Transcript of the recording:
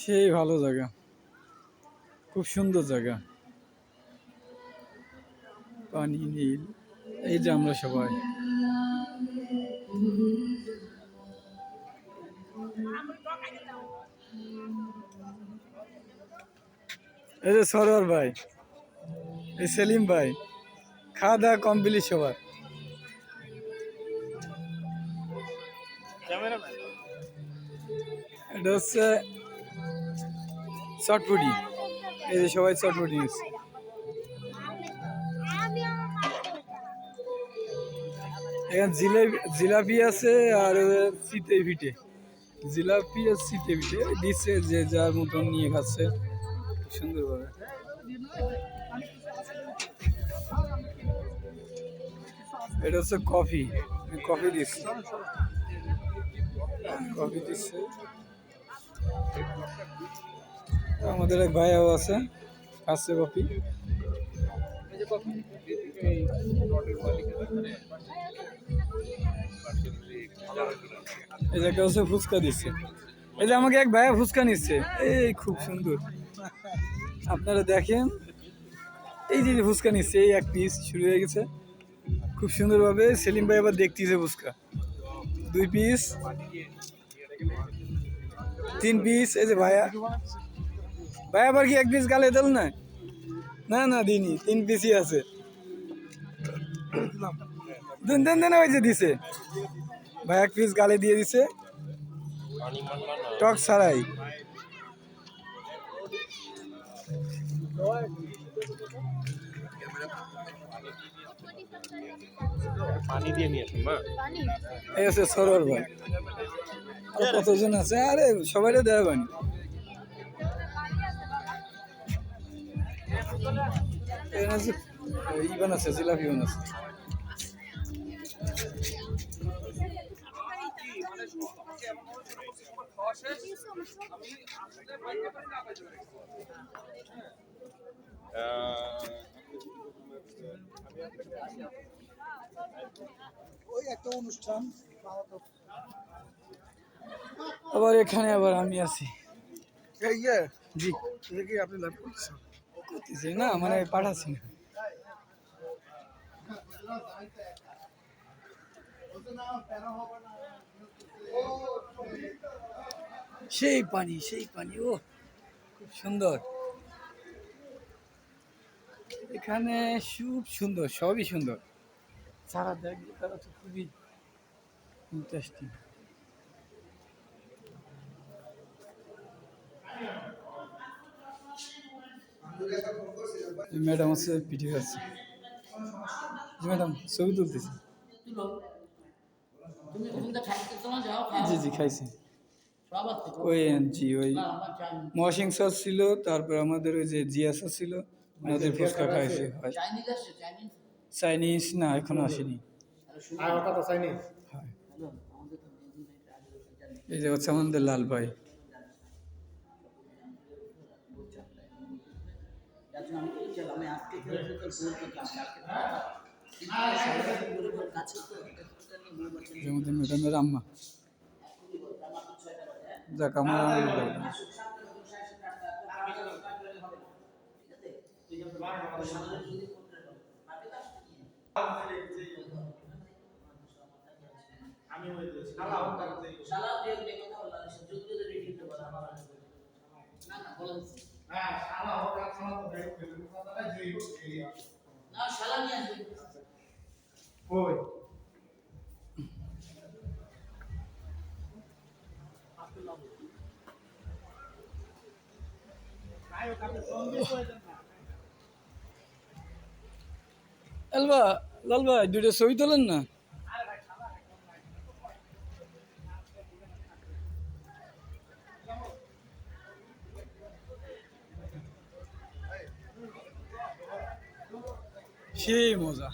সেই ভালো জায়গা। খুব সুন্দর জায়গা। পানি নীল এই যে আমরা সবাই। এই যে সরোয়ার ভাই এই সেলিম ভাই খাওয়া দাওয়া কমপ্লিট সবার। এটা হচ্ছে চটপটি এই যে সবাই চটপটি নিচ্ছে এখানে জিলেবি জিলাপি আছে আর শীতে পিঠে। জিলাপি আর শীতে পিঠে। দিচ্ছে যে যার মতন নিয়ে খাচ্ছে। সুন্দরভাবে। এটা হচ্ছে কফি। কফি দিচ্ছে। কফি দিচ্ছে। আমাদের এক ভাইও আছে খাচ্ছে কফি এই যে হচ্ছে ফুচকা দিচ্ছে। এই যে আমাকে এক ভাইয়া ফুচকা নিচ্ছে। এই খুব সুন্দর। আপনারা দেখেন, এই যে ফুচকা নিচ্ছে, এই এক পিস শুরু হয়ে গেছে। খুব সুন্দরভাবে সেলিম ভাই আবার দেখতেছে ফুচকা। দুই পিস তিন পিস এই যে ভাইয়া। ভাই আবার কি এক পিস গালে দিল না? না না দিনি তিন পিসই আছে। দেন দেন দেন ওই যে দিছে। ভাই এক পিস গালে দিয়ে দিছে। টক ছাড়াই। পানি দিয়ে নিয়ে আসুন মা? এই আছে সরোয়ার ভাই। কতজন আছে? আরে সবাই দেওয়া বানি এখানে আছে ই বানাচ্ছে জিলাপি বানাচ্ছে ওই একটা অনুষ্ঠান আবার এখানে আবার আমি আছি। এই জি। আপনি লাইভ করছেন করতেছি, না? মানে পাঠাচ্ছি না। সেই পানি সেই পানি, ও, খুব সুন্দর। এখানে খুব সুন্দর, সবই সুন্দর। সারা দেখবে তারা তো খুবই ইন্টারেস্টিং ম্যাডাম হচ্ছে পিঠে খাচ্ছে জি ম্যাডাম ছবি তুলতেছি। জি জি খাইছি। ওই জি ওই মহাসিং স্যার ছিল তারপর আমাদের ওই যে জিয়া স্যার ছিল আমাদের ফুচকা খাইছে চাইনিজ না এখনও আসেনি। হয়। এই যে হচ্ছে আমাদের লাল ভাই। যার জন্য আমি বলছিলাম আমি আজকে খেলে তো বলতে কাছে তো এটা নিয়ে বলব এই যে আমাদের ম্যাডামের আম্মা। যাক আমার আনন্দ লাগল। শালা যে যে কথা বললাম সে যুদ্ধ রেডি করতে পারে আমার না। না বলা হচ্ছে না শালা নিয়ে আসবে। ওই লাল ভাই দুটো ছবি তোলেন না? সেই মজা